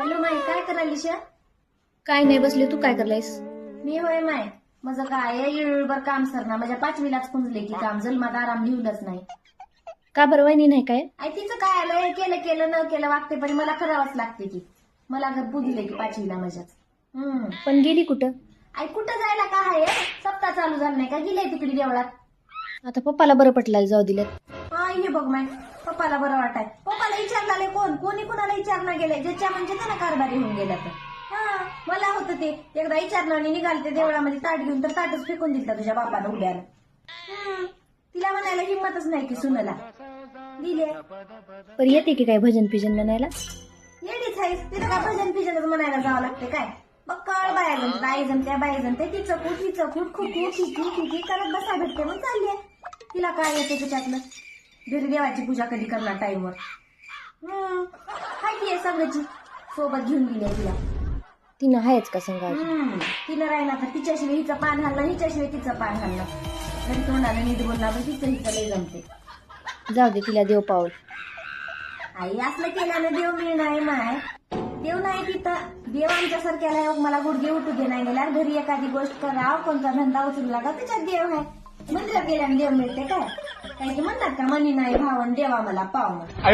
Hello माय काय करायलीस काय नाही बसले तू काय करलायस? मी होय माय माझं काय येळभर काम सरना माझ्या पाचवीलाच पुंजले की काम जन्मात आराम लिहूनच नाही. का बरं वहिनी नाही काय? आई तिचं काय आलं केलं केलं न केलं वागते पण मला करावंच लागते की मला घर पुजले की पाचवीला माझ्याच हम्म. पण गेली कुठं? आई कुठं जायला का आहे? सप्ताह चालू झाला नाही का? गेले तिकडे देवळात. आता पप्पाला बरं पटलं जाऊ दिलं हा हे बघ माय पप्पाला बरं वाटाय. पप्पाला कोण? कोणी कोणाला विचारणं गेले ज्याच्या म्हणजे त्यांना कारभारी होऊन गेला तर हा मला होतं ते. एकदा विचारणं आणि निघाले देवळामध्ये ताट घेऊन तर ताटच फेकून दिलं तुझ्या बापानं हम्म. तिला म्हणायला हिंमतच नाही की सुनाला. दिले. पर येते की काय भजन पिजन म्हणायला? येडीच आहेस तिला काय भजन फिजनच म्हणायला जावं लागते काय? बघ कळ बाया जण आई जण त्या बाई जण ते तिचं कुठ हिचं कुठ खुकू खिकी खिकी करत बसा भेटते मग चालली तिला काय येते त्याच्यातलं घरी देवाची पूजा कधी करणार टाईमवर हम्म. हाय आहे सगळ्याची सोबत घेऊन गेली आहे तिला. तिनं आहेच का संघ अजून? हम्म. तिनं राहिना तर तिच्याशिवाय हिचं पान हल्लं हिच्याशिवाय तिचं पान हल्लं घरी तोंडाला नीट बोलणार पण तिचं हिचं लय जमते. जाऊ दे तिला देव पावल आई असलं केल्यानं देव मिळणार माय. देव नाही तिथं. देव आमच्यासारख्याला योग मला गुडघे उठू दे नाही गेला घरी एखादी गोष्ट कराव कोणता धंदा उचलला का त्याच्यात देव आहे. मंदिरात गेल्यानं देव मिळते काय? काही म्हणतात का? मनी नाही भावन देवा मला पाव